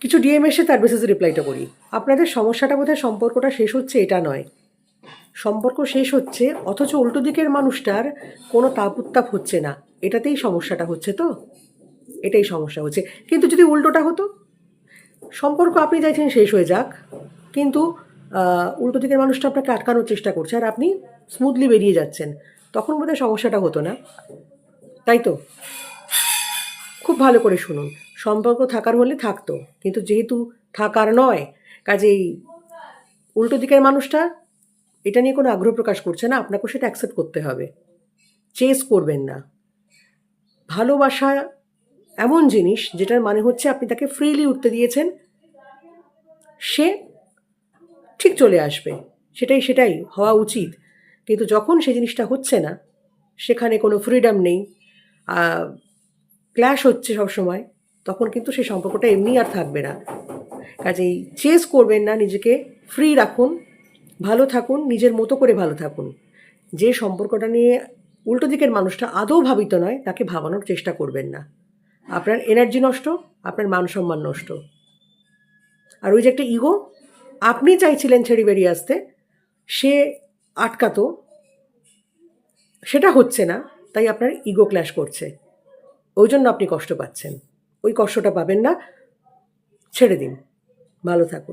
কিছু ডিএম এসে তার বেসিসে রিপ্লাইটা করি। আপনাদের সমস্যাটা বোধহয় সম্পর্কটা শেষ হচ্ছে, এটা নয়। সম্পর্ক শেষ হচ্ছে, অথচ উল্টো দিকের মানুষটার কোনো তাপ উত্তাপ হচ্ছে না। এটাতেই সমস্যাটা হচ্ছে তো? এটাই সমস্যা হচ্ছে। কিন্তু যদি উল্টোটা হতো? সম্পর্ক আপনি চাইছেন শেষ হয়ে যাক, কিন্তু উল্টো দিকের মানুষটা আপনাকে আটকানোর চেষ্টা করছে আর আপনি স্মুথলি বেরিয়ে যাচ্ছেন। তখন বোধহয় সমস্যাটা হতো না। তাই তো? খুব ভালো করে শুনুন। সম্পর্ক থাকার হলে থাকতো। কিন্তু যেহেতু থাকার নয়, কাজেই উল্টো দিকের মানুষটা এটা নিয়ে কোনো আগ্রহ প্রকাশ করছে না, আপনাকেও সেটা অ্যাকসেপ্ট করতে হবে। চেস করবেন না। ভালোবাসা এমন জিনিস যেটার মানে হচ্ছে আপনি তাকে ফ্রিলি উঠতে দিয়েছেন, সে ঠিক চলে আসবে। সেটাই সেটাই হওয়া উচিত। কিন্তু যখন সে জিনিসটা হচ্ছে না, সেখানে কোনো ফ্রিডম নেই। ক্ল্যাশ হচ্ছে সবসময়। তখন কিন্তু সেই সম্পর্কটা এমনি আর থাকবে না। কাজেই চেস করবেন না, নিজেকে ফ্রি রাখুন, ভালো থাকুন, নিজের মতো করে ভালো থাকুন। যে সম্পর্কটা নিয়ে উল্টো দিকের মানুষটা আদৌ ভাবিত নয়, তাকে ভাবানোর চেষ্টা করবেন না। আপনার এনার্জি নষ্ট, আপনার মান সম্মান নষ্ট। আর ওই যে একটা ইগো আপনি চাইছিলেন ছেড়ে বেরিয়ে আসতে, সে আটকাতো, সেটা হচ্ছে না, তাই আপনার ইগো ক্ল্যাশ করছে। ওই জন্য আপনি কষ্ট পাচ্ছেন। ওই কষ্টটা পাবেন না। ছেড়ে দিন। ভালো থাকুন।